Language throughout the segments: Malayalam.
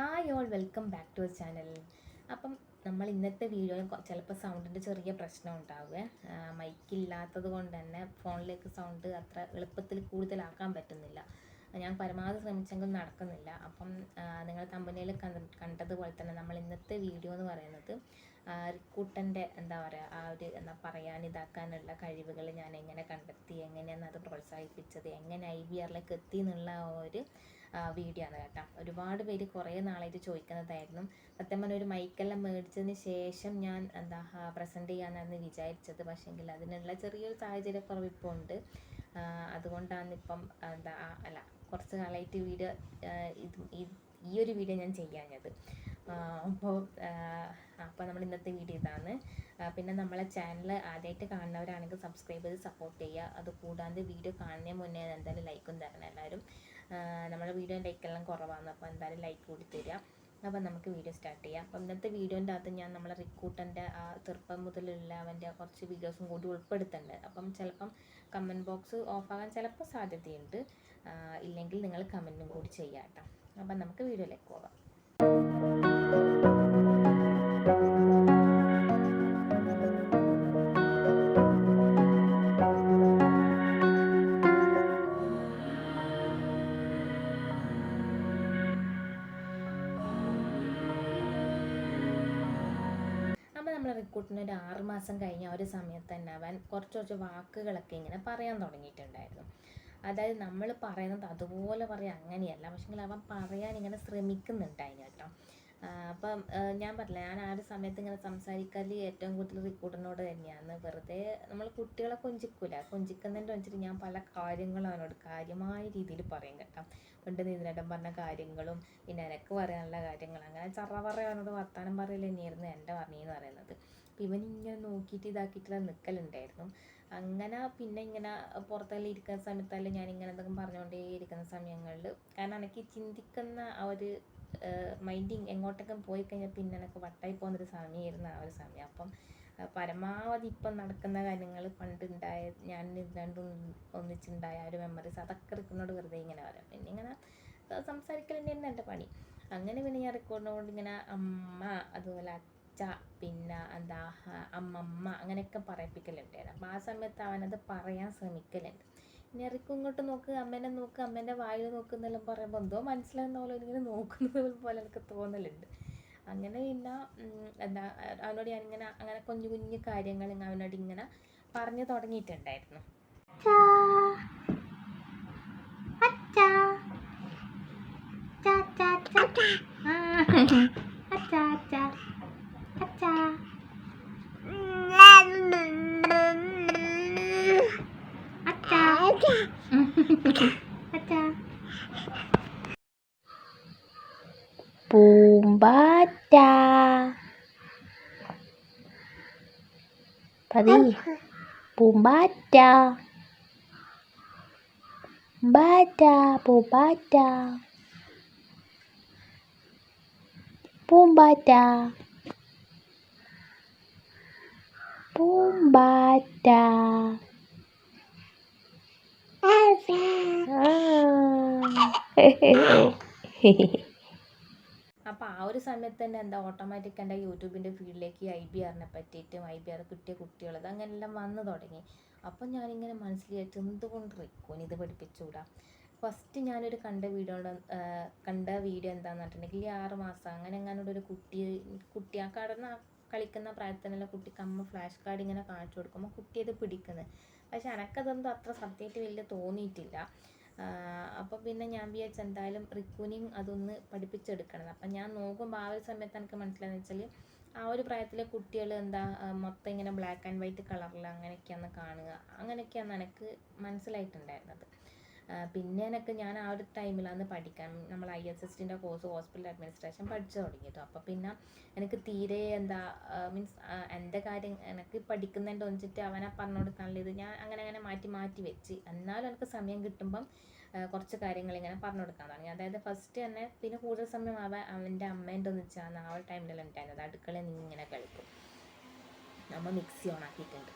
Hi all welcome back to our channel അപ്പം നമ്മൾ ഇന്നത്തെ വീഡിയോയിൽ ചിലപ്പോൾ സൗണ്ടിന്റെ ചെറിയ പ്രശ്നം ഉണ്ടാവുക മൈക്കില്ലാത്തത് കൊണ്ട് തന്നെ ഫോണിലേക്ക് സൗണ്ട് അത്ര എളുപ്പത്തിൽ കൂടുതലാക്കാൻ പറ്റുന്നില്ല. ഞാൻ പരമാവധി ശ്രമിച്ചെങ്കിലും നടക്കുന്നില്ല. അപ്പം നിങ്ങൾ തമ്പനയിൽ കണ്ടതുപോലെ തന്നെ നമ്മൾ ഇന്നത്തെ വീഡിയോ എന്ന് പറയുന്നത് റിക്രൂട്ടന്റെ എന്താ പറയുക ആ ഒരു എന്താ പറയാൻ ഇതാക്കാനുള്ള കഴിവുകൾ ഞാൻ എങ്ങനെ കണ്ടെത്തി എങ്ങനെയാണ് അത് പ്രോത്സാഹിപ്പിച്ചത് എങ്ങനെ ഐ ബി ആറിലേക്ക് എത്തി എന്നുള്ള ഒരു വീഡിയോ ആണ് കേട്ടോ. ഒരുപാട് പേര് കുറേ നാളായിട്ട് ചോദിക്കുന്നതായിരുന്നു. സത്യം പറഞ്ഞാൽ ഒരു മൈക്കെല്ലാം മേടിച്ചതിന് ശേഷം ഞാൻ എന്താ പ്രസന്റ് ചെയ്യാനാണ് വിചാരിച്ചത്. പക്ഷേങ്കിൽ അതിനുള്ള ചെറിയൊരു സാഹചര്യക്കുറവ് ഇപ്പോൾ ഉണ്ട്. അതുകൊണ്ടാണ് ഇപ്പം എന്താ അല്ല കുറച്ച് കാലമായിട്ട് വീഡിയോ ഇത് ഈ- ഒരു വീഡിയോ ഞാൻ ചെയ്യാഞ്ഞത്. അപ്പോൾ അപ്പോൾ നമ്മൾ ഇന്നത്തെ വീഡിയോ ഇതാണ്. പിന്നെ നമ്മളെ ചാനൽ ആദ്യമായിട്ട് കാണുന്നവരാണെങ്കിൽ സബ്സ്ക്രൈബ് ചെയ്ത് സപ്പോർട്ട് ചെയ്യുക. അത് കൂടാണ്ട് വീഡിയോ കാണുന്നതിന് മുന്നേ എന്തായാലും ലൈക്കും തരണം എല്ലാവരും. നമ്മുടെ വീഡിയോ ലൈക്കെല്ലാം കുറവാണ്. അപ്പോൾ എന്തായാലും ലൈക്ക് കൂടി തരിക അപ്പോൾ നമുക്ക് വീഡിയോ സ്റ്റാർട്ട് ചെയ്യാം. അപ്പോൾ ഇന്നത്തെ വീഡിയോന്റെ അകത്ത് ഞാൻ നമ്മളെ റിക്കൂട്ടന്റെ ആ ചെറുപ്പം മുതലുള്ള അവന്റെ കുറച്ച് വീഡിയോസും കൂടി ഉൾപ്പെടുത്തുന്നുണ്ട്. അപ്പം ചിലപ്പം കമന്റ് ബോക്സ് ഓഫാകാൻ ചിലപ്പോൾ സാധ്യതയുണ്ട്. ഇല്ലെങ്കിൽ നിങ്ങൾ കമന്റും കൂടി ചെയ്യാം കേട്ടോ. അപ്പം നമുക്ക് വീഡിയോയിലേക്ക് പോകാം. മാസം കഴിഞ്ഞ ഒരു സമയത്ത് തന്നെ അവൻ കുറച്ച് കുറച്ച് വാക്കുകളൊക്കെ ഇങ്ങനെ പറയാൻ തുടങ്ങിയിട്ടുണ്ടായിരുന്നു. അതായത് നമ്മൾ പറയുന്നത് അതുപോലെ പറയാം അങ്ങനെയല്ല. പക്ഷെങ്കിൽ അവൻ പറയാൻ ഇങ്ങനെ ശ്രമിക്കുന്നുണ്ടായിരുന്നു കേട്ടോ. അപ്പം ഞാൻ പറഞ്ഞില്ല ഞാൻ ആ ഒരു സമയത്ത് ഇങ്ങനെ സംസാരിക്കൽ ഏറ്റവും കൂടുതൽ റിക്രൂട്ടറിനോട് തന്നെയാണ് വെറുതെ നമ്മൾ കുട്ടികളെ കൊഞ്ചിക്കൂല. കൊഞ്ചിക്കുന്നതിന്റെ വെച്ചിട്ട് ഞാൻ പല കാര്യങ്ങളും അവനോട് കാര്യമായ രീതിയിൽ പറയും കേട്ടോ. പണ്ട് നീതിനേട്ടൻ പറഞ്ഞ കാര്യങ്ങളും പിന്നെ എനിക്ക് പറയാനുള്ള കാര്യങ്ങൾ അങ്ങനെ ചറ പറയാനോട് വർത്താനം പറയൽ തന്നെയായിരുന്നു എന്റെ പറഞ്ഞെന്ന് പറയുന്നത്. അപ്പം ഇവൻ ഇങ്ങനെ നോക്കിയിട്ട് ഇതാക്കിയിട്ടുള്ള നിൽക്കലുണ്ടായിരുന്നു അങ്ങനെ പിന്നെ ഇങ്ങനെ പുറത്തെല്ലാം ഇരിക്കുന്ന സമയത്തെല്ലാം ഇങ്ങനെ എന്തെങ്കിലും പറഞ്ഞുകൊണ്ടേ ഇരിക്കുന്ന സമയങ്ങളിൽ കാരണം എനിക്ക് ചിന്തിക്കുന്ന ആ ഒരു മൈൻഡിങ് എങ്ങോട്ടേക്കും പോയി കഴിഞ്ഞാൽ പിന്നെ എനിക്ക് വട്ടായി പോകുന്നൊരു സമയമായിരുന്നു ആ ഒരു സമയം. അപ്പം പരമാവധി ഇപ്പം നടക്കുന്ന കാര്യങ്ങൾ പണ്ടുണ്ടായ ഞാൻ രണ്ടും ഒന്നിച്ചുണ്ടായ ഒരു മെമ്മറീസ് അതൊക്കെ എടുക്കുന്നോട് വെറുതെ ഇങ്ങനെ വരാം. പിന്നെ ഇങ്ങനെ സംസാരിക്കൽ തന്നെയായിരുന്നു എന്റെ പണി. അങ്ങനെ പിന്നെ ഞാൻ റെക്കോർഡിനോട് ഇങ്ങനെ അമ്മ അതുപോലെ അച്ഛ പിന്നെ എന്താ അമ്മമ്മ അങ്ങനെയൊക്കെ പറയിപ്പിക്കലുണ്ടായിരുന്നു അപ്പോൾ ആ സമയത്ത് അവനത് പറയാൻ ശ്രമിക്കലുണ്ട് ഇനി ഇങ്ങോട്ട് നോക്ക് അമ്മേനെ നോക്ക് അമ്മേന്റെ വായിൽ നോക്ക് എന്നെല്ലാം പറയുമ്പോൾ എന്തോ മനസ്സിലാകുന്ന പോലെ ഇങ്ങനെ നോക്കുന്നത് പോലെ എനിക്ക് തോന്നലുണ്ട് അങ്ങനെ പിന്നെ എന്താ അവനോട് ഞാനിങ്ങനെ അങ്ങനെ കുഞ്ഞു കുഞ്ഞു കാര്യങ്ങൾ അവനോട് ഇങ്ങനെ പറഞ്ഞു തുടങ്ങിയിട്ടുണ്ടായിരുന്നു പൂമ്പാറ്റ പതി പൂമ്പാറ്റ പൂമ്പാറ്റ പൂമ്പാറ്റ പൂമ്പാറ്റ പൂമ്പാറ്റ അപ്പൊ അപ്പോൾ ആ ഒരു സമയത്ത് തന്നെ എന്താ ഓട്ടോമാറ്റിക് എന്റെ യൂട്യൂബിന്റെ ഫീൽഡിലേക്ക് ഐ ബി ആറിനെ പറ്റിയിട്ടും ഐ ബി ആർ കിട്ടിയ കുട്ടികളത് അങ്ങനെല്ലാം വന്നു തുടങ്ങി. അപ്പം ഞാനിങ്ങനെ മനസ്സിലായിട്ട് എന്തുകൊണ്ട് റിക്കോൻ ഇത് പഠിപ്പിച്ചുകൂടാ ഫസ്റ്റ് ഞാനൊരു കണ്ട വീഡിയോ കണ്ട വീഡിയോ എന്താണെന്ന് പറഞ്ഞിട്ടുണ്ടെങ്കിൽ ഈ ആറ് മാസം അങ്ങനെ എങ്ങാനോട് ഒരു കുട്ടി കുട്ടി ആ കടന്ന കളിക്കുന്ന പ്രായത്തിൽ തന്നെ കുട്ടിക്ക് അമ്മ ഫ്ലാഷ് കാർഡ് ഇങ്ങനെ കാണിച്ചു കൊടുക്കുമ്പോൾ കുട്ടി അത് പിടിക്കുന്നത് പക്ഷെ എനക്കതൊന്നും അത്ര സത്യമായിട്ട് വലിയ തോന്നിയിട്ടില്ല. അപ്പോൾ പിന്നെ ഞാൻ വിചാരിച്ച എന്തായാലും റിക്കൂനിങ് അതൊന്ന് പഠിപ്പിച്ചെടുക്കണം. അപ്പം ഞാൻ നോക്കുമ്പോൾ ആ ഒരു സമയത്ത് എനിക്ക് മനസ്സിലായെന്ന് വെച്ചാൽ ആ ഒരു പ്രായത്തിലെ കുട്ടികൾ എന്താ മൊത്തം ഇങ്ങനെ ബ്ലാക്ക് ആൻഡ് വൈറ്റ് കളറിൽ അങ്ങനെയൊക്കെയാണ് കാണുക. അങ്ങനെയൊക്കെയാണ് എനിക്ക് മനസ്സിലായിട്ടുണ്ടായിരുന്നത്. പിന്നെ എനിക്ക് ഞാൻ ആ ഒരു ടൈമിലാണ് പഠിക്കാൻ നമ്മൾ ഐ എസ് എസ് ടിന്റെ കോഴ്സ് ഹോസ്പിറ്റൽ അഡ്മിനിസ്ട്രേഷൻ പഠിച്ചു തുടങ്ങിയത് അപ്പോൾ പിന്നെ എനിക്ക് തീരെ എന്താ മീൻസ് എന്റെ കാര്യം എനിക്ക് പഠിക്കുന്നതിന്റെ ഒന്നിച്ചിട്ട് അവനെ പറഞ്ഞു കൊടുക്കാനുള്ള ഇത് ഞാൻ അങ്ങനെ അങ്ങനെ മാറ്റി മാറ്റി വെച്ച്. എന്നാലും എനിക്ക് സമയം കിട്ടുമ്പം കുറച്ച് കാര്യങ്ങൾ ഇങ്ങനെ പറഞ്ഞു കൊടുക്കാൻ തുടങ്ങി അതായത് ഫസ്റ്റ് തന്നെ പിന്നെ കൂടുതൽ സമയം അവ അവന്റെ അമ്മേന്റെ ഒന്നിച്ചാണ് ആ ഒരു ടൈമിലെല്ലാം ഉണ്ടായിരുന്നത്. അടുക്കളയിൽ നിന്ന് ഇങ്ങനെ കളിക്കും നമ്മൾ മിക്സി ഓൺ ആക്കിയിട്ടുണ്ട്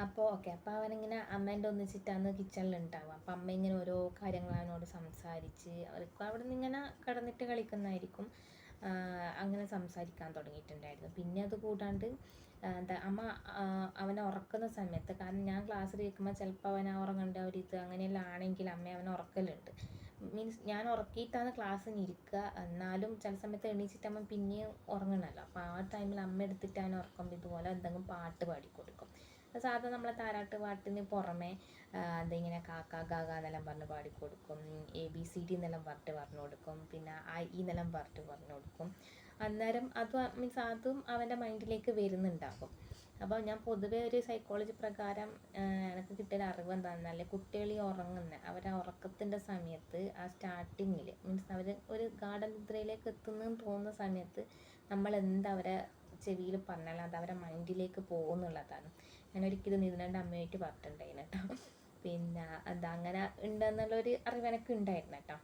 അപ്പോൾ ഓക്കെ അപ്പോൾ അവനിങ്ങനെ അമ്മേന്റെ ഒന്നിച്ചിട്ടാണ് കിച്ചണിൽ ഉണ്ടാവുക അപ്പോൾ അമ്മ ഇങ്ങനെ ഓരോ കാര്യങ്ങൾ അവനോട് സംസാരിച്ച് അവർക്ക് അവിടെ നിന്ന് ഇങ്ങനെ കിടന്നിട്ട് കളിക്കുന്നതായിരിക്കും. അങ്ങനെ സംസാരിക്കാൻ തുടങ്ങിയിട്ടുണ്ടായിരുന്നു. പിന്നെ അത് കൂടാണ്ട് എന്താ അമ്മ അവനെ ഉറക്കുന്ന സമയത്ത് കാരണം ഞാൻ ക്ലാസ്സിൽ ഇരിക്കുമ്പോൾ ചിലപ്പോൾ അവൻ ഉറങ്ങേണ്ട ഒരു ഇത് അങ്ങനെയെല്ലാം ആണെങ്കിൽ അമ്മ അവനെ ഉറക്കലുണ്ട്. മീൻസ് ഞാൻ ഉറക്കിയിട്ടാണ് ക്ലാസ്സിന് ഇരിക്കുക. എന്നാലും ചില സമയത്ത് അമ്മ പിന്നെയും ഉറങ്ങണമല്ലോ അപ്പോൾ ആ ടൈമിൽ അമ്മ എടുത്തിട്ട് അവനെ ഉറക്കുമ്പോൾ ഇതുപോലെ എന്തെങ്കിലും പാട്ട് പാടിക്കൊടുക്കും. സാധാരണ നമ്മളെ താരാട്ട് പാട്ടിന് പുറമെ അതിങ്ങനെ കാക്ക ഗാഗ എന്നെല്ലാം പറഞ്ഞ് പാടിക്കൊടുക്കും. എ ബി സി ഡി എന്നെല്ലാം പറഞ്ഞിട്ട് പറഞ്ഞു കൊടുക്കും പിന്നെ ഐ ഇ എന്നെല്ലാം പറഞ്ഞിട്ട് പറഞ്ഞു കൊടുക്കും അന്നേരം അത് മീൻസ് അതും അവന്റെ മൈൻഡിലേക്ക് വരുന്നുണ്ടാകും. അപ്പോൾ ഞാൻ പൊതുവെ ഒരു സൈക്കോളജി പ്രകാരം ആ, എനിക്ക് കിട്ടിയ അറിവ് എന്താണെന്ന് പറഞ്ഞാൽ കുട്ടികൾ ഈ ഉറങ്ങുന്ന അവരെ ആ ഉറക്കത്തിന്റെ സമയത്ത് ആ സ്റ്റാർട്ടിങ്ങിൽ മീൻസ് അവർ ഒരു ഗാർഡൻ നിദ്രയിലേക്ക് എത്തുന്നു തോന്നുന്ന സമയത്ത് നമ്മൾ എന്താ അവരെ ചെവിയിൽ പറഞ്ഞാൽ അത് അവരെ മൈൻഡിലേക്ക് പോകുന്നുള്ളതാണ്. ഞാൻ ഒരിക്കലും നിതിനന്റെ അമ്മയായിട്ട് പറഞ്ഞിട്ടുണ്ടായിരുന്നു കേട്ടോ പിന്നെ എന്താ അങ്ങനെ ഉണ്ടെന്നുള്ളൊരു അറിവ് എനിക്ക് ഉണ്ടായിരുന്നു കേട്ടോ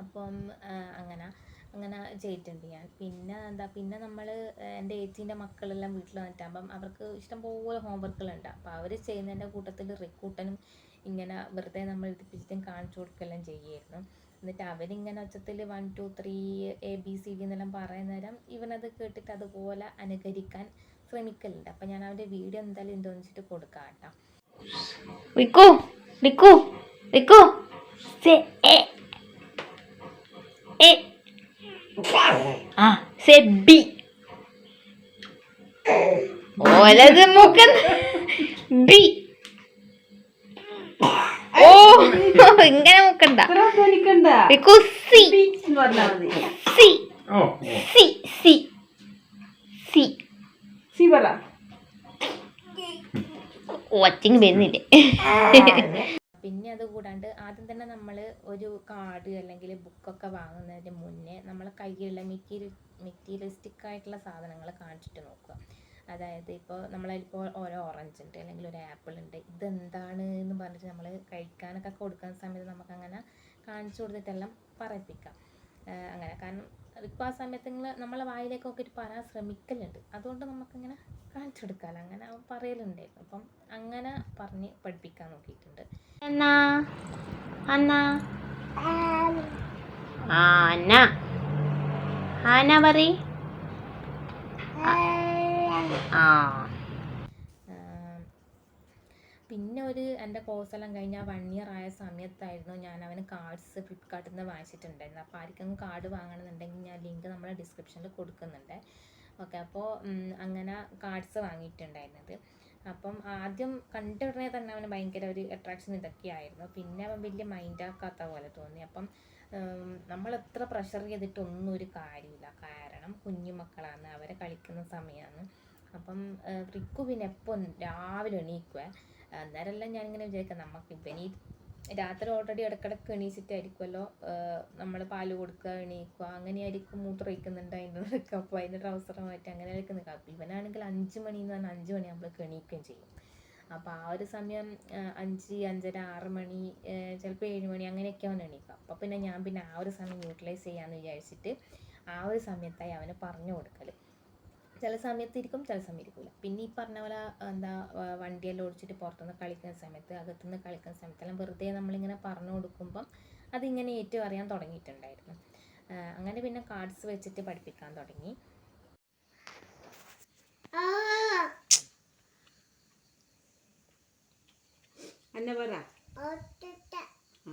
അപ്പം അങ്ങനെ അങ്ങനെ ചെയ്തിട്ടുണ്ട് ഞാൻ. പിന്നെ എന്താ പിന്നെ നമ്മൾ എന്റെ ഏച്ചീന്റെ മക്കളെല്ലാം വീട്ടിൽ വന്നിട്ടാകുമ്പം അവർക്ക് ഇഷ്ടംപോലെ ഹോംവർക്കുകളുണ്ട്. അപ്പോൾ അവർ ചെയ്യുന്നതിന്റെ കൂട്ടത്തിൽ റിക്കൂട്ടനും ഇങ്ങനെ വെറുതെ നമ്മൾ എഴുതിപ്പിച്ചിട്ടും കാണിച്ചു കൊടുക്കുകയെല്ലാം ചെയ്യുമായിരുന്നു എന്നിട്ട് അവരിങ്ങനെ ഒച്ചത്തിൽ one two three A B C D എന്നെല്ലാം പറയുന്ന നേരം ഇവനത് കേട്ടിട്ട് അതുപോലെ അനുകരിക്കാൻ ശ്രമിക്കലുണ്ട് അപ്പം ഞാൻ അവന്റെ വീഡിയോ എന്തായാലും എന്തോന്ന് വെച്ചിട്ട് കൊടുക്കാം കേട്ടോ. Say A A. ആ സേ ബി. ഓലത് മുക്കൻ ബി. ഓ ഇങ്ങനെ മുക്കണ്ട. സി. സി. C C. ഒച്ചിങ് വരുന്നില്ലേ? പിന്നെ അത് കൂടാണ്ട് ആദ്യം തന്നെ നമ്മൾ ഒരു കാർഡ് അല്ലെങ്കിൽ ബുക്കൊക്കെ വാങ്ങുന്നതിന് മുന്നേ നമ്മൾ കയ്യിലുള്ള മെറ്റീരിയൽ മെറ്റീരിയലിസ്റ്റിക് ആയിട്ടുള്ള സാധനങ്ങൾ കാണിച്ചിട്ട് നോക്കുക. അതായത് ഇപ്പോൾ നമ്മളിപ്പോൾ ഓരോ ഓറഞ്ച് ഉണ്ട് അല്ലെങ്കിൽ ഒരു ആപ്പിൾ ഉണ്ട്. ഇതെന്താണ് എന്ന് പറഞ്ഞിട്ട് നമ്മൾ കഴിക്കാനൊക്കെ കൊടുക്കുന്ന സമയത്ത് നമുക്കങ്ങനെ കാണിച്ചു കൊടുത്തിട്ടെല്ലാം പറയിപ്പിക്കാം. അങ്ങനെ. കാരണം ഇപ്പോൾ ആ സമയത്ത് നിങ്ങൾ നമ്മളെ വായിലേക്കൊക്കെ ഒരു പറയാൻ ശ്രമിക്കലുണ്ട്. അതുകൊണ്ട് നമുക്കിങ്ങനെ കാണിച്ചു കൊടുക്കാമല്ലോ അങ്ങനെ അവൻ പറയലുണ്ടായിരുന്നു. അപ്പം അങ്ങനെ പറഞ്ഞ് പഠിപ്പിക്കാൻ നോക്കിയിട്ടുണ്ട്. അന്നാ. അന്ന ആന ആന പറ ആം, പിന്നെ ഒരു എന്റെ കഴിഞ്ഞ് ആ വൺ ഇയർ ആയ സമയത്തായിരുന്നു ഞാൻ അവന് കാർഡ്സ് ഫ്ലിപ്കാർട്ടിൽ നിന്ന് വാങ്ങിച്ചിട്ടുണ്ടായിരുന്നു. അപ്പോൾ ആർക്കെങ്കിലും കാർഡ് വാങ്ങണമെന്നുണ്ടെങ്കിൽ ഞാൻ ലിങ്ക് നമ്മുടെ ഡിസ്ക്രിപ്ഷനിൽ കൊടുക്കുന്നുണ്ട്. ഓക്കെ അപ്പോൾ അങ്ങനെ കാർഡ്സ് വാങ്ങിയിട്ടുണ്ടായിരുന്നത്. അപ്പം ആദ്യം കണ്ട ഉടനെ തന്നെ അവന് ഭയങ്കര ഒരു അട്രാക്ഷൻ ഇതൊക്കെയായിരുന്നു പിന്നെ അവൻ വലിയ മൈൻഡാക്കാത്ത പോലെ തോന്നി. അപ്പം നമ്മൾ എത്ര പ്രഷർ ചെയ്തിട്ടൊന്നും ഒരു കാര്യമില്ല. കാരണം കുഞ്ഞു മക്കളാണ് അവരെ കളിക്കുന്ന സമയമാണ് അപ്പം റിക്കു പിന്നെ എപ്പോൾ രാവിലെ എണീക്കുക അന്നേരമെല്ലാം ഞാനിങ്ങനെ വിചാരിക്കാം നമുക്ക് ഇവനി രാത്രി ഓൾറെഡി ഇടക്കിടക്ക് എണീച്ചിട്ടായിരിക്കുമല്ലോ നമ്മൾ പാൽ കൊടുക്കുക എണീക്കുക അങ്ങനെയായിരിക്കും മൂത്രമൊഴിക്കുന്നുണ്ട് അതിന്റെ നിൽക്കുക അപ്പോൾ അതിന്റെ ട്രൗസറുമായിട്ട് അങ്ങനെ നിൽക്കുന്നത് അപ്പോൾ ഇവനാണെങ്കിൽ അഞ്ച് മണി എന്ന് പറഞ്ഞാൽ അഞ്ച് മണിയാകുമ്പോഴേക്ക് എണീക്കുകയും ചെയ്യും. അപ്പോൾ ആ ഒരു സമയം അഞ്ച് അഞ്ചര ആറ് മണി ചിലപ്പോൾ ഏഴ് മണി അങ്ങനെയൊക്കെ അവൻ എണീക്കുക അപ്പോൾ പിന്നെ ഞാൻ പിന്നെ ആ ഒരു സമയം യൂട്ടിലൈസ് ചെയ്യാമെന്ന് വിചാരിച്ചിട്ട് ആ ഒരു സമയത്തായി അവന് പറഞ്ഞു കൊടുക്കൽ ചില സമയത്ത് ഇരിക്കും ചില സമയം ഇരിക്കില്ല പിന്നെ ഈ പറഞ്ഞ പോലെ എന്താ വണ്ടിയെല്ലാം ഓടിച്ചിട്ട് പുറത്തുനിന്ന് കളിക്കുന്ന സമയത്ത് അകത്തുനിന്ന് കളിക്കുന്ന സമയത്തെല്ലാം വെറുതെ നമ്മളിങ്ങനെ പറഞ്ഞു കൊടുക്കുമ്പം അതിങ്ങനെ ഏറ്റവും അറിയാൻ തുടങ്ങിയിട്ടുണ്ടായിരുന്നു. അങ്ങനെ പിന്നെ കാർഡ്സ് വെച്ചിട്ട് പഠിപ്പിക്കാൻ തുടങ്ങി. അന്ന പറ. ആ.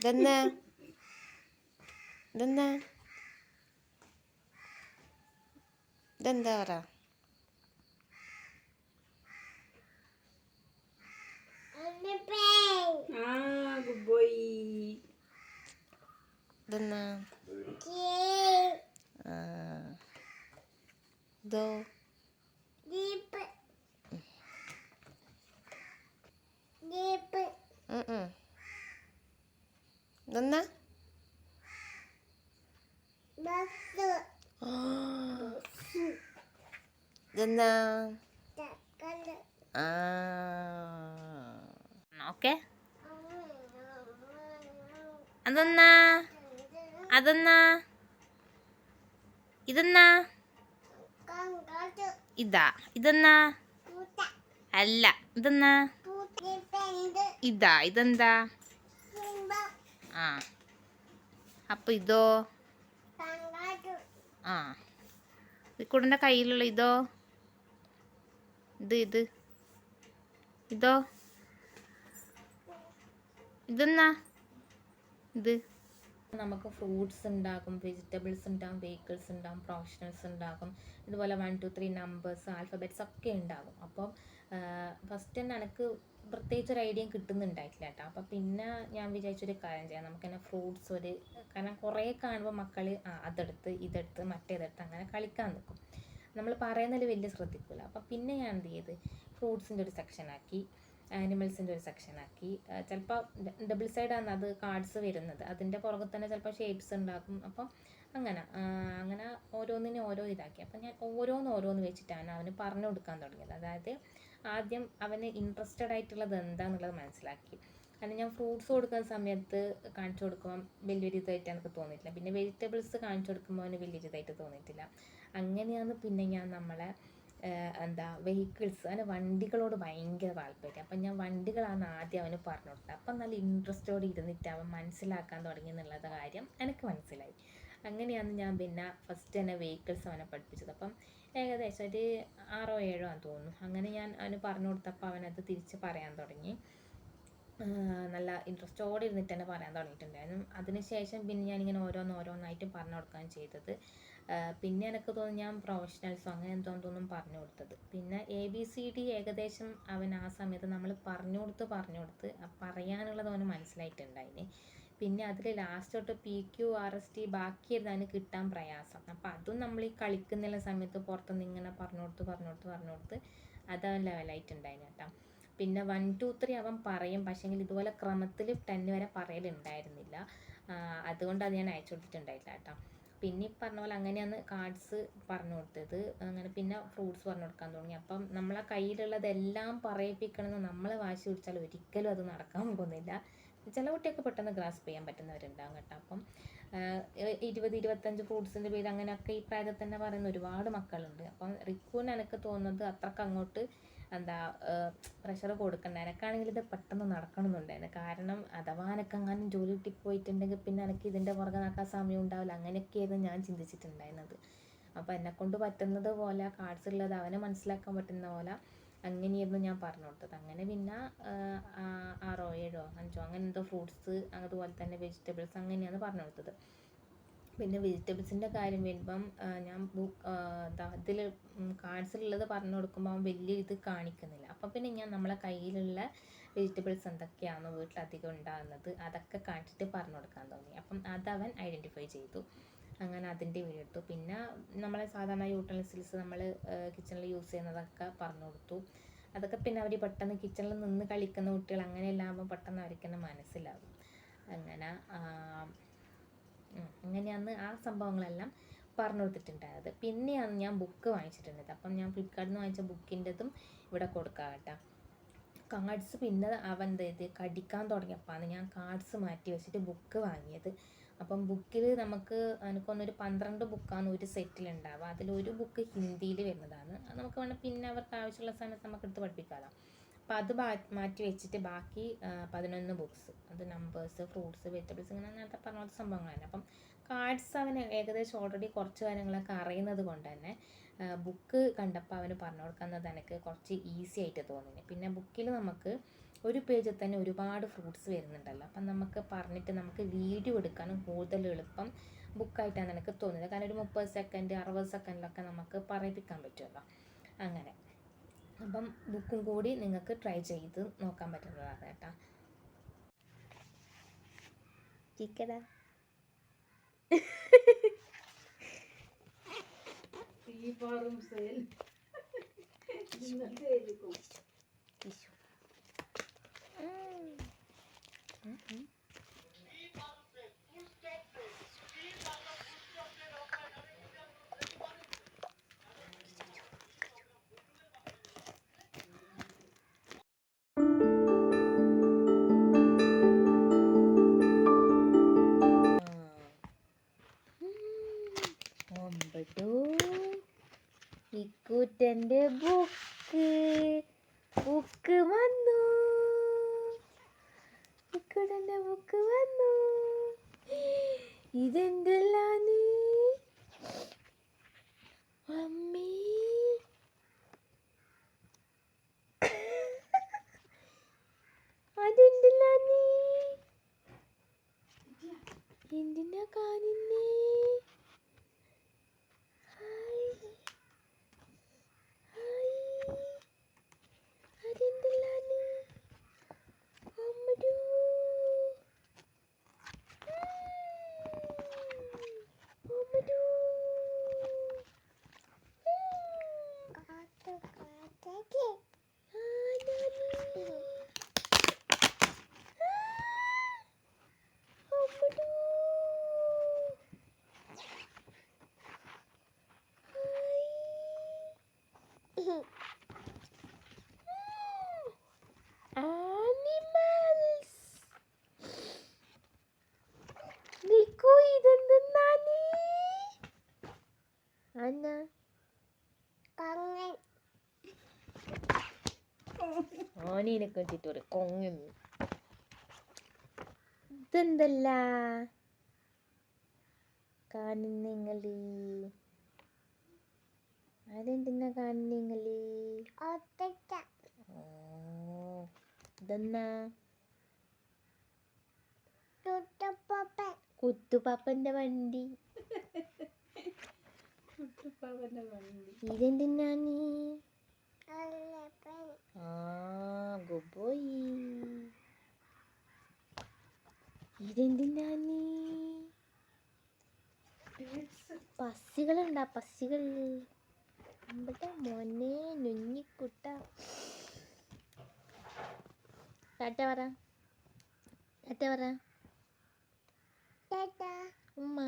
ഇതെന്നാ ഇതെന്നാ ഇതെന്താ പറ? ഇതെന്നാ. ഇതോ? ഉം. ഓക്കെ. അതെന്നാ? അതെന്നാ? ഇതെന്നാ? ഇതാ. ഇതെന്നാ? അല്ല. ഇതെന്നാ? ഇതാ. ഇതെന്താ? ആ. അപ്പൊ ഇതോ? ആ. ഇക്കുടന്റെ കയ്യിലുള്ള ഇതോ? ഇത് ഇത്. ഇതോ? ഇതെന്നാ? ഇത്. നമുക്ക് ഫ്രൂട്ട്സ് ഉണ്ടാകും വെജിറ്റബിൾസ് ഉണ്ടാകും വെഹിക്കിൾസ് ഉണ്ടാകും പ്രൊഫഷണൽസ് ഉണ്ടാകും ഇതുപോലെ one two three numbers alphabets ഒക്കെ ഉണ്ടാകും അപ്പം ഫസ്റ്റ് തന്നെ എനിക്ക് പ്രത്യേകിച്ച് ഒരു ഐഡിയ കിട്ടുന്നുണ്ടായിട്ടില്ല കേട്ടോ. അപ്പം പിന്നെ ഞാൻ വിചാരിച്ചൊരു കാര്യം ചെയ്യാം. നമുക്ക് തന്നെ ഫ്രൂട്ട്സ് ഒരു കാരണം കുറേ കാണുമ്പോൾ മക്കൾ ആ അതെടുത്ത് ഇതെടുത്ത് മറ്റേതെടുത്ത് അങ്ങനെ കളിക്കാൻ നിൽക്കും നമ്മൾ പറയുന്നതിൽ വലിയ ശ്രദ്ധിക്കില്ല അപ്പം പിന്നെ ഞാൻ എന്ത് ചെയ്ത് ഫ്രൂട്ട്സിന്റെ ഒരു സെക്ഷനാക്കി ആനിമൽസിന്റെ ഒരു സെക്ഷനാക്കി ചിലപ്പോൾ ഡബിൾ സൈഡാണ് അത് കാർഡ്സ് വരുന്നത്. അതിന്റെ പുറകെ തന്നെ ചിലപ്പോൾ ഷേപ്സ് ഉണ്ടാക്കും അപ്പം അങ്ങനെ അങ്ങനെ ഓരോന്നിനും ഓരോ ഇതാക്കി. അപ്പം ഞാൻ ഓരോന്ന് ഓരോന്ന് വെച്ചിട്ടാണ് അവന് പറഞ്ഞു കൊടുക്കാൻ തുടങ്ങിയത്. അതായത് ആദ്യം അവന് ഇൻട്രസ്റ്റഡ് ആയിട്ടുള്ളത് എന്താണെന്നുള്ളത് മനസ്സിലാക്കി. കാരണം ഞാൻ ഫ്രൂട്ട്സ് കൊടുക്കുന്ന സമയത്ത് കാണിച്ചു കൊടുക്കുമ്പോൾ വലിയൊരു ഇതായിട്ട് എനിക്ക് തോന്നിയിട്ടില്ല. പിന്നെ വെജിറ്റബിൾസ് കാണിച്ചു കൊടുക്കുമ്പോൾ അവന് വലിയൊരു ഇതായിട്ട് തോന്നിയിട്ടില്ല. അങ്ങനെയാണ് പിന്നെ ഞാൻ നമ്മളെ എന്താ വെഹിക്കിൾസ് അവന് വണ്ടികളോട് ഭയങ്കര താല്പര്യം. അപ്പം ഞാൻ വണ്ടികളാണ് ആദ്യം അവന് പറഞ്ഞു കൊടുത്തത്. അപ്പം നല്ല ഇൻട്രസ്റ്റോടെ ഇരുന്നിട്ട് അവൻ മനസ്സിലാക്കാൻ തുടങ്ങി എന്നുള്ളത് കാര്യം എനിക്ക് മനസ്സിലായി. അങ്ങനെയാണ് ഞാൻ പിന്നെ ഫസ്റ്റ് തന്നെ വെഹിക്കിൾസ് അവനെ പഠിപ്പിച്ചത്. അപ്പം ഏകദേശം ഒരു ആറോ ഏഴോ ആണെന്ന് തോന്നുന്നു. അങ്ങനെ ഞാൻ അവന് പറഞ്ഞു കൊടുത്തപ്പോൾ അവനത് തിരിച്ച് പറയാൻ തുടങ്ങി. നല്ല ഇൻട്രസ്റ്റോടെ ഇരുന്നിട്ട് തന്നെ പറയാൻ തുടങ്ങിയിട്ടുണ്ടായിരുന്നു. അതിനുശേഷം പിന്നെ ഞാനിങ്ങനെ ഓരോന്ന് ഓരോന്നായിട്ട് പറഞ്ഞു കൊടുക്കാൻ ചെയ്തത്. പിന്നെ എനിക്ക് തോന്നുന്നു ഞാൻ പ്രൊഫഷണൽസോ അങ്ങനെ എന്തോന്നൊന്നും പറഞ്ഞു കൊടുത്തത്. പിന്നെ എ ബി സി ഡി ഏകദേശം അവൻ ആ സമയത്ത് നമ്മൾ പറഞ്ഞു കൊടുത്ത് പറഞ്ഞു കൊടുത്ത് പറയാനുള്ളത് അവന് മനസ്സിലായിട്ടുണ്ടായിന്. പിന്നെ അതിൽ ലാസ്റ്റ് തൊട്ട് P Q R S T ബാക്കി എഴുതാൻ കിട്ടാൻ പ്രയാസം. അപ്പം അതും നമ്മൾ ഈ കളിക്കുന്ന സമയത്ത് പുറത്തുനിന്ന് ഇങ്ങനെ പറഞ്ഞു കൊടുത്ത് പറഞ്ഞു കൊടുത്ത് പറഞ്ഞു കൊടുത്ത് അത് അവൻ ലെവലായിട്ടുണ്ടായിരുന്നു കേട്ടോ. പിന്നെ വൺ ടു ത്രീ അവൻ പറയും. പക്ഷേങ്കിൽ ഇതുപോലെ ക്രമത്തിൽ ടെൻ വരെ പറയലുണ്ടായിരുന്നില്ല. അത് ഞാൻ അയച്ചു കൊടുത്തിട്ടുണ്ടായില്ല കേട്ടോ. പിന്നെ ഈ പറഞ്ഞ പോലെ അങ്ങനെയാണ് കാർഡ്സ് പറഞ്ഞു കൊടുത്തത്. അങ്ങനെ പിന്നെ ഫ്രൂട്ട്സ് പറഞ്ഞു കൊടുക്കാൻ തുടങ്ങി. അപ്പം നമ്മളെ കയ്യിലുള്ളതെല്ലാം പറയിപ്പിക്കണമെന്ന് നമ്മൾ വാശി പിടിച്ചാൽ ഒരിക്കലും അത് നടക്കാൻ പോകുന്നില്ല. ചില കുട്ടിയൊക്കെ പെട്ടെന്ന് ഗ്രാസ്പ് ചെയ്യാൻ പറ്റുന്നവരുണ്ടാകും കേട്ടോ. അപ്പം ഇരുപത് ഇരുപത്തഞ്ച് ഫ്രൂട്ട്സിന്റെ പേര് അങ്ങനെയൊക്കെ ഈ പ്രായത്തിൽ തന്നെ പറയുന്ന ഒരുപാട് മക്കളുണ്ട്. അപ്പം റിക്കുവിന് എനിക്ക് തോന്നുന്നത് അത്രയ്ക്ക് അങ്ങോട്ട് എന്താ പ്രഷർ കൊടുക്കണ്ട. എനക്കാണെങ്കിൽ ഇത് പെട്ടെന്ന് നടക്കണമെന്നുണ്ടായിരുന്നു. കാരണം അഥവാ എനക്കെങ്ങാനും ജോലി കിട്ടി പോയിട്ടുണ്ടെങ്കിൽ പിന്നെ എനിക്ക് ഇതിന്റെ പുറകെ നടക്കാൻ സമയം ഉണ്ടാവില്ല. അങ്ങനെയൊക്കെയായിരുന്നു ഞാൻ ചിന്തിച്ചിട്ടുണ്ടായിരുന്നത്. അപ്പോൾ എന്നെക്കൊണ്ട് പറ്റുന്നത് പോലെ കാർഡ്സ് ഉള്ളത് അവനെ മനസ്സിലാക്കാൻ പറ്റുന്ന പോലെ അങ്ങനെയായിരുന്നു ഞാൻ പറഞ്ഞു കൊടുത്തത്. അങ്ങനെ പിന്നെ ആറോ ഏഴോ അഞ്ചോ അങ്ങനെ എന്തോ ഫ്രൂട്ട്സ് അതുപോലെ തന്നെ വെജിറ്റബിൾസ് അങ്ങനെയാണ് പറഞ്ഞു കൊടുത്തത്. പിന്നെ വെജിറ്റബിൾസിന്റെ കാര്യം വരുമ്പം ഞാൻ ഇതിൽ കാർഡ്സിലുള്ളത് പറഞ്ഞു കൊടുക്കുമ്പോൾ അവൻ വലിയ ഇത് കാണിക്കുന്നില്ല. അപ്പം പിന്നെ ഞാൻ നമ്മളെ കയ്യിലുള്ള വെജിറ്റബിൾസ് എന്തൊക്കെയാണ് വീട്ടിൽ അധികം ഉണ്ടാകുന്നത് അതൊക്കെ കാണിച്ചിട്ട് പറഞ്ഞു കൊടുക്കാൻ തോന്നി. അപ്പം അതവൻ ഐഡന്റിഫൈ ചെയ്തു. അങ്ങനെ അതിന്റെ വീഡിയോ എടുത്തു. പിന്നെ നമ്മളെ സാധാരണ യൂട്ടൻസിൽസ് നമ്മൾ കിച്ചണിൽ യൂസ് ചെയ്യുന്നതൊക്കെ പറഞ്ഞു കൊടുത്തു. അതൊക്കെ പിന്നെ അവർ പെട്ടെന്ന് കിച്ചണിൽ നിന്ന് കളിക്കുന്ന കുട്ടികൾ അങ്ങനെയെല്ലാം ആകുമ്പോൾ പെട്ടെന്ന് അവർക്ക് തന്നെ മനസ്സിലാവും. അങ്ങനെ അങ്ങനെയാണ് ആ സംഭവങ്ങളെല്ലാം പറഞ്ഞു കൊടുത്തിട്ടുണ്ടായത്. പിന്നെയാണ് ഞാൻ ബുക്ക് വാങ്ങിച്ചിട്ടുണ്ടായത്. അപ്പം ഞാൻ ഫ്ലിപ്കാർട്ടിൽ നിന്ന് വാങ്ങിച്ച ബുക്കിന്റെതും ഇവിടെ കൊടുക്കാം കേട്ടോ. കാർഡ്സ് പിന്നെ അവൻ ചെയ്ത് കടിക്കാൻ തുടങ്ങിയപ്പോഴാണ് ഞാൻ കാർഡ്സ് മാറ്റി വെച്ചിട്ട് ബുക്ക് വാങ്ങിയത്. അപ്പം ബുക്കിൽ നമുക്ക് എനിക്കൊന്നൊരു പന്ത്രണ്ട് ബുക്കാണ് ഒരു സെറ്റിൽ ഉണ്ടാവുക അതിലൊരു ബുക്ക് ഹിന്ദിയിൽ വരുന്നതാണ്. അത് നമുക്ക് വേണം പിന്നെ അവർക്ക് ആവശ്യമുള്ള സമയത്ത് നമുക്ക് എടുത്ത് പഠിപ്പിക്കാമല്ലോ അപ്പോൾ അത് മാറ്റി വെച്ചിട്ട് ബാക്കി പതിനൊന്ന് ബുക്ക്സ് അത് നമ്പേഴ്സ് ഫ്രൂട്ട്സ് വെജിറ്റബിൾസ് ഇങ്ങനെ നേരത്തെ പറഞ്ഞ സംഭവങ്ങളാണ്. അപ്പം കാർഡ്സ് അവന് ഏകദേശം ഓൾറെഡി കുറച്ച് കാര്യങ്ങളൊക്കെ അറിയുന്നത് കൊണ്ട് തന്നെ ബുക്ക് കണ്ടപ്പോൾ അവന് പറഞ്ഞു കൊടുക്കുന്നത് എനിക്ക് കുറച്ച് ഈസി ആയിട്ട് തോന്നി പിന്നെ ബുക്കിൽ നമുക്ക് ഒരു പേജിൽ തന്നെ ഒരുപാട് ഫ്രൂട്ട്സ് വരുന്നുണ്ടല്ലോ. അപ്പം നമുക്ക് പറഞ്ഞിട്ട് നമുക്ക് വീഡിയോ എടുക്കാനും കൂടുതൽ എളുപ്പം ബുക്കായിട്ടാണ് എനിക്ക് തോന്നിയത്. കാരണം ഒരു മുപ്പത് സെക്കൻഡ് അറുപത് സെക്കൻഡിലൊക്കെ നമുക്ക് പറയിപ്പിക്കാൻ പറ്റുമല്ലോ അങ്ങനെ. അപ്പം ബുക്കും കൂടി നിങ്ങൾക്ക് ട്രൈ ചെയ്ത് നോക്കാൻ പറ്റുന്നതാണ് കേട്ടോ. ചിക്കടാ തീപാറും സെയിൽ ഇന്നത്തെ ആയിരിക്കും റിക്കൂട്ടന്റെ then ഓനീനെ കണ്ടിട്ട് ഒരു കൊങ്ങൻ ഇതെന്തല്ല? കാണുന്നിങ്ങൾ. അതെന്തിനാ കാണുന്നിങ്ങൾ? ഓ ഇതെന്നാ? കുത്തുപാപ്പന്റെ വണ്ടി. കുട്ടിപ്പാവന്റെ വണ്ടി ഇതെന്തിനാണ് ആ ഗുബോയി ഇതെന്തിനാണ് പസ്സികളുണ്ടാ പസ്സികൾ നമ്മുടെ മോനെ നുഞ്ഞിക്കുട്ട. ടാറ്റ പറ. ടാറ്റ പറ. ഉമ്മ.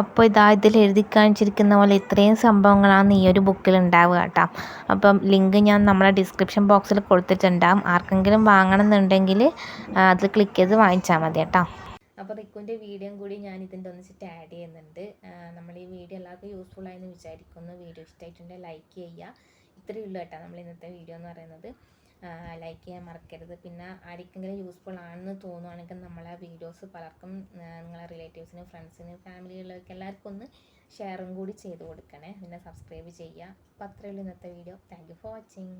അപ്പോൾ ഇതാ ഇതിൽ എഴുതി കാണിച്ചിരിക്കുന്ന പോലെ ഇത്രയും സംഭവങ്ങളാണ് ഈ ഒരു ബുക്കിൽ ഉണ്ടാവുക കേട്ടോ. അപ്പം ലിങ്ക് ഞാൻ നമ്മുടെ ഡിസ്ക്രിപ്ഷൻ ബോക്സിൽ കൊടുത്തിട്ടുണ്ടാകും ആർക്കെങ്കിലും വാങ്ങണമെന്നുണ്ടെങ്കിൽ അത് ക്ലിക്ക് ചെയ്ത് വാങ്ങിച്ചാൽ മതി കേട്ടോ. അപ്പോൾ റിക്കുവിന്റെ വീഡിയോയും കൂടി ഞാൻ ഇതിന്റെ ഒന്നിച്ചിട്ട് ആഡ് ചെയ്യുന്നുണ്ട്. നമ്മൾ ഈ വീഡിയോ എല്ലാവർക്കും യൂസ്ഫുൾ ആയെന്ന് വിചാരിക്കുന്നു. വീഡിയോ ഇഷ്ടമായിട്ടുണ്ടെങ്കിൽ ലൈക്ക് ചെയ്യുക. ഇത്രയേ ഉള്ളൂ കേട്ടോ നമ്മൾ ഇന്നത്തെ വീഡിയോ എന്ന് പറയുന്നത്. ലൈക്ക് ചെയ്യാൻ മറക്കരുത്. പിന്നെ ആർക്കെങ്കിലും യൂസ്ഫുൾ ആണെന്ന് തോന്നുവാണെങ്കിൽ നമ്മളെ വീഡിയോസ് പലർക്കും നിങ്ങളെ റിലേറ്റീവ്സിനും ഫ്രണ്ട്സിനും ഫാമിലികളിലൊക്കെ എല്ലാവർക്കും ഒന്ന് ഷെയറും കൂടി ചെയ്ത് കൊടുക്കണേ. പിന്നെ സബ്സ്ക്രൈബ് ചെയ്യുക. അപ്പോൾ അത്രയുള്ളൂ ഇന്നത്തെ video thank you for watching